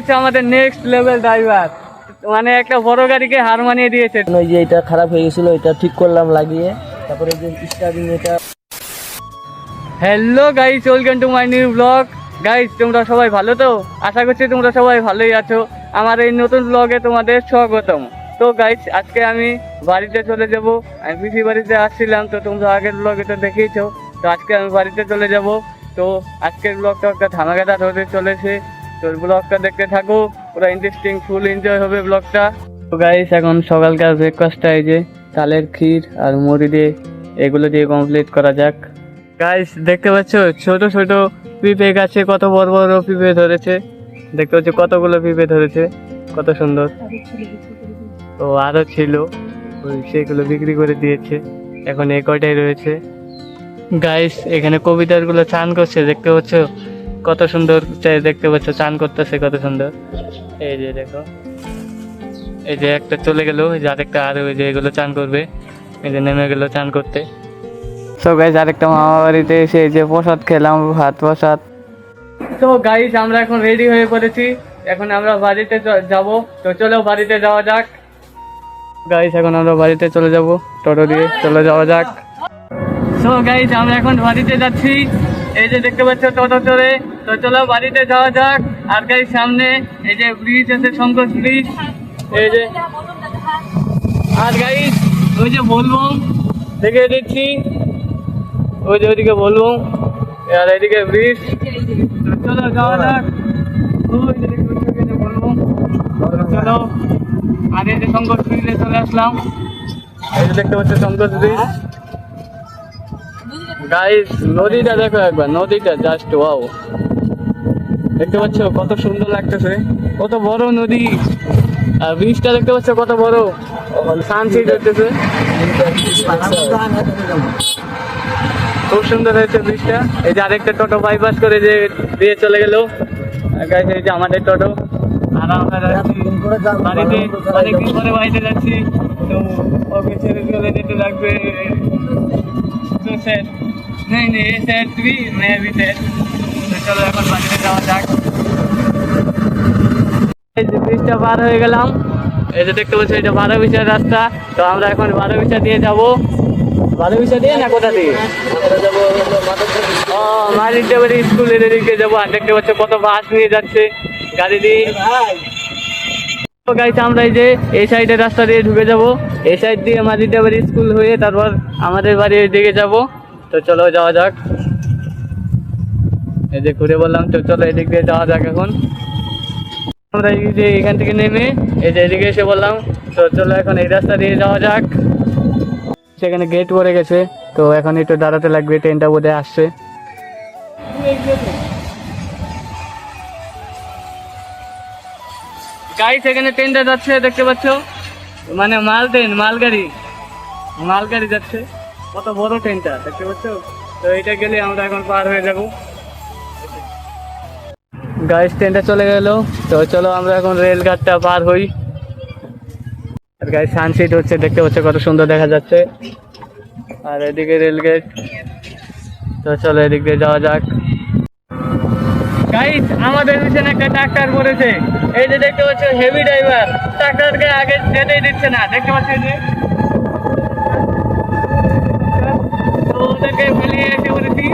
হচ্ছে আমাদের next level driver মানে একটা বড় গাড়িকে হার মানিয়ে দিয়েছে। ওই যে এটা খারাপ হয়ে গেছিল এটা ঠিক করলাম লাগিয়ে। তারপরে যে স্টার্টিং এটা। Hello guys welcome to my new blog guys তোমরা সবাই ভালো তো? আশা করছি তোমরা সবাই ভালোই আছো। আমার এই নতুন ব্লগে তোমাদের স্বাগতম। তো গাইস আজকে আমি বাড়িতে চলে যাব। আমি পিসি বাড়িতে আসছিলাম তো তোমরা আগের ব্লগে তো দেখেইছো তো আজকে আমি বাড়িতে চলে যাব। তো আজকের ব্লগটা একটা ধামাকাদার হতে চলেছে। তো ব্লগটা দেখতে থাকো পুরো ইন্টারেস্টিং ফুল এনজয় হবে ব্লগটা তো গাইস এখন সকালকার ব্রেকফাস্টটা এই যে তালের ক্ষীর আর মুড়ি দিয়ে এগুলো দিয়ে কমপ্লিট করা যাক। গাইস দেখতে পাচ্ছ? ছোট ছোট পিঁপে গাছে কত বড় বড় পিঁপে ধরেছে। দেখতে পাচ্ছ কতগুলো পিঁপে ধরেছে? কত সুন্দর। তো আরও ছিল। ওই সেগুলো বিক্রি করে দিয়েছে। এখন এই কয়টাই রয়েছে। গাইস এখানে কবিতারগুলো চান করছে, দেখতে পাচ্ছ? কত সুন্দর দেখতে পাচ্ছ চান করতেছে কত সুন্দর। এই যে দেখো। এই যে একটা চলে গেল এই যে আরেকটা আর ওই যে এগুলো চান করবে। এই যে নেমে গেল চান করতে। সো গাইজ আরেকটা মামা বাড়িতে এসে এই যে প্রসাদ খেলাম ভাত প্রসাদ। তো গাইজ আমরা এখন রেডি হয়ে পড়েছি। এখন আমরা বাড়িতে যাব। তো চলো বাড়িতে যাওয়া যাক। গাইজ এখন আমরা বাড়িতে চলে যাব। টোটো দিয়ে চলে যাওয়া যাক। তো গাইজ আমরা এখন বাড়িতে যাচ্ছি। এই যে দেখতে পাচ্ছ, টোটো চড়ে। তো চলো বাড়িতে যাওয়া যাক। আর গাইজ সামনে এই যে ব্রিজ আছে শঙ্কর ব্রিজ এই যে আর গাইজ ওই যে বলব দেখে দিচ্ছি। ওই যে ওইদিকে বলব আর এদিকে ব্রিজ চলো যাওয়া যাক। আর এই যে ব্রিজে চলে আসলাম। এই যে দেখতে পাচ্ছ শঙ্কর ব্রিজ গাইস নদীটা দেখো একবার, নদীটা জাস্ট ওয়াও দেখতে পাচ্ছ কত সুন্দর লাগতেছে, কত বড় নদী। আর ব্রিজটা দেখতে পাচ্ছ কত বড়। সানসেট হচ্ছে খুব সুন্দর হয়েছে ব্রিজটা এই যে আরেকটা টোটো বাইপাস করে যে দিয়ে চলে গেল। গাইস এই যে আমাদের টোটো। আর আমরা বাড়িতে অনেকদিন পরে বাড়িতে যাচ্ছি? তো ওকে ছেড়ে চলে যেতে লাগবে। তো স্যার নেই নেই ये सेट भी मैं भी सेट তো চলো এখন বাড়িতে যাওয়া যাক এই যে ব্রিজটা পার হয়ে গেলাম এই যে দেখতে পাচ্ছি এটা বারো বিশার রাস্তা তো আমরা এখন বারো বিশা দিয়ে যাবো বারো বিশা দিয়ে না কোথা দিয়ে ও মালিকটা বাড়ি স্কুলের এদিকে যাবো আর দেখতে পাচ্ছ কত বাস নিয়ে যাচ্ছে গাড়ি দিয়ে তো গাইস আমরা এই যে এই সাইডের রাস্তা দিয়ে ঢুকে যাব এই সাইড দিয়ে মাঝিটা বাড়ি স্কুল হয়ে তারপর আমাদের বাড়ির দিকে যাব তো চলো যাওয়া যাক। এই যে ঘুরে বললাম, তো চলো এদিক দিয়ে যাওয়া যাক এখন। আমরা এই যে এখান থেকে নেমে, এই যে এদিকে এসে বললাম, তো চলো এখন এই রাস্তা দিয়ে যাওয়া যাক। সেখানে গেট পড়ে গেছে, তো এখন একটু দাঁড়াতে লাগবে ট্রেনটা বোধহয় আসছে। গাইস এখানে ট্রেনটা যাচ্ছে, দেখতে পাচ্ছ? মানে মাল ট্রেন মালগাড়ি মালগাড়ি যাচ্ছে। কত বড় ট্রেনটা দেখতে পাচ্ছ? তো এটা গেলে আমরা এখন পার হয়ে যাব। গাইস ট্রেনটা চলে গেল। তো চলো আমরা এখন রেলঘাটটা পার হই। আর গাইস সানসেট হচ্ছে, দেখতে পাচ্ছ কত সুন্দর দেখা যাচ্ছে। আর এদিকে রেলগেট। তো চলো এদিক দিয়ে যাওয়া যাক। গাইস আমাদের পিছনে একটা ট্রাক্টর পড়েছে। এই যে দেখতে পাচ্ছ হেভি ড্রাইভার ট্রাক্টরকে আগে যেতেই দিচ্ছে না। দেখতে পাচ্ছ ওদেরকে ফেলিয়ে এসে বলেছি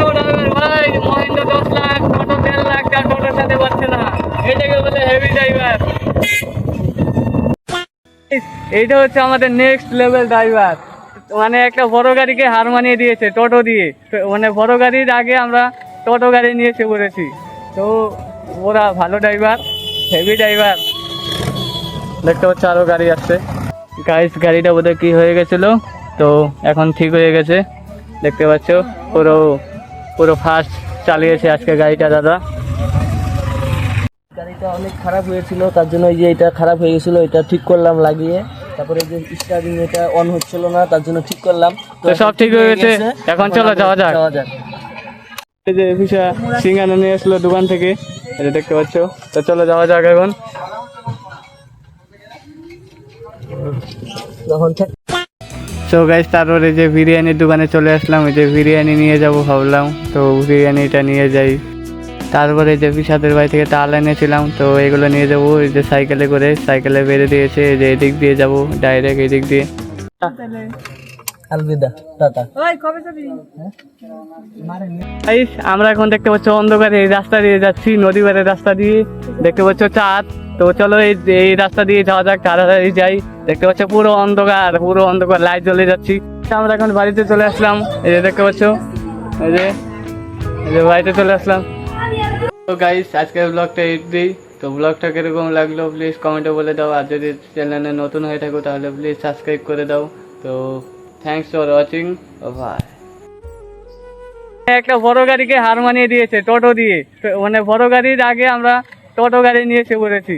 টোটো ড্রাইভার ভাই, মহেন্দ্র দশ লাখ, টোটো দেড় লাখ তার টোটোর সাথে পারছে না। এটাকে বলে হেভি ড্রাইভার এইটা হচ্ছে আমাদের নেক্সট লেভেল ড্রাইভার মানে একটা বড় গাড়িকে হার মানিয়ে দিয়েছে, টোটো দিয়ে। মানে বড় গাড়ির আগে আমরা টোটো গাড়ি নিয়ে এসে পড়েছি। তো ওরা ভালো ড্রাইভার হেভি ড্রাইভার দেখতে পাচ্ছ আরও গাড়ি আসছে। গাইস গাড়িটা বোধহয় কি হয়ে গেছিল? তো এখন ঠিক হয়ে গেছে। দেখতে পাচ্ছ? পুরো পুরো ফাস্ট চালিয়েছে আজকে গাড়িটা দাদা। গাড়িটা অনেক খারাপ হয়েছিল তার জন্য এই যে এটা খারাপ হয়ে গেছিল এটা ঠিক করলাম লাগিয়ে। তারপরে যে স্টার্টিং এটা অন হচ্ছিল না তার জন্য ঠিক করলাম। তো সব ঠিক হয়ে গেছে? এখন চলো যাওয়া যাক। যাওয়া যাক। এই যে পিসা সিঙ্গারা নিয়ে আসলো দোকান থেকে এটা দেখতে পাচ্ছ। তো চলো যাওয়া যাক এখন। যখন সো গাইস তারপরে যে বিরিয়ানির দোকানে চলে আসলাম ওই যে বিরিয়ানি নিয়ে যাব ভাবলাম। তো বিরিয়ানিটা নিয়ে যাই। তারপরে যে বিষাদের বাড়ি থেকে তাল এনেছিলাম তো এগুলো নিয়ে যাব। এই যে সাইকেলে করে সাইকেলে বেড়ে দিয়েছে যে এদিক দিয়ে যাব ডাইরেক্ট এদিক দিয়ে। আলবিদা টাটা। গাইস আমরা এখন দেখতে পাচ্ছ অন্ধকারে এই রাস্তা দিয়ে যাচ্ছি নদী রাস্তা দিয়ে। দেখতে পাচ্ছ চাঁদ। তো চলো এই এই রাস্তা দিয়ে যাওয়া যাক, তাড়াতাড়ি যাই। দেখতে পাচ্ছ পুরো অন্ধকার পুরো অন্ধকার লাইট জ্বলে যাচ্ছি। আমরা এখন বাড়িতে চলে আসলাম। এই যে দেখতে পাচ্ছ, এই যে এই যে বাড়িতে চলে আসলাম। তো গাইস আজকের ব্লগটা এইটাই তো ব্লগটা কীরকম লাগল প্লিজ কমেন্টে বলে দাও। আর যদি চ্যানেলে নতুন হয়ে থাকো, তাহলে প্লিজ সাবস্ক্রাইব করে দাও। তো থ্যাংকস ফর ওয়াচিং বাই একটা বড় গাড়িকে হার মানিয়ে দিয়েছে, টোটো দিয়ে। মানে বড় গাড়ির আগে আমরা টোটো গাড়ি নিয়ে এসে পড়েছি।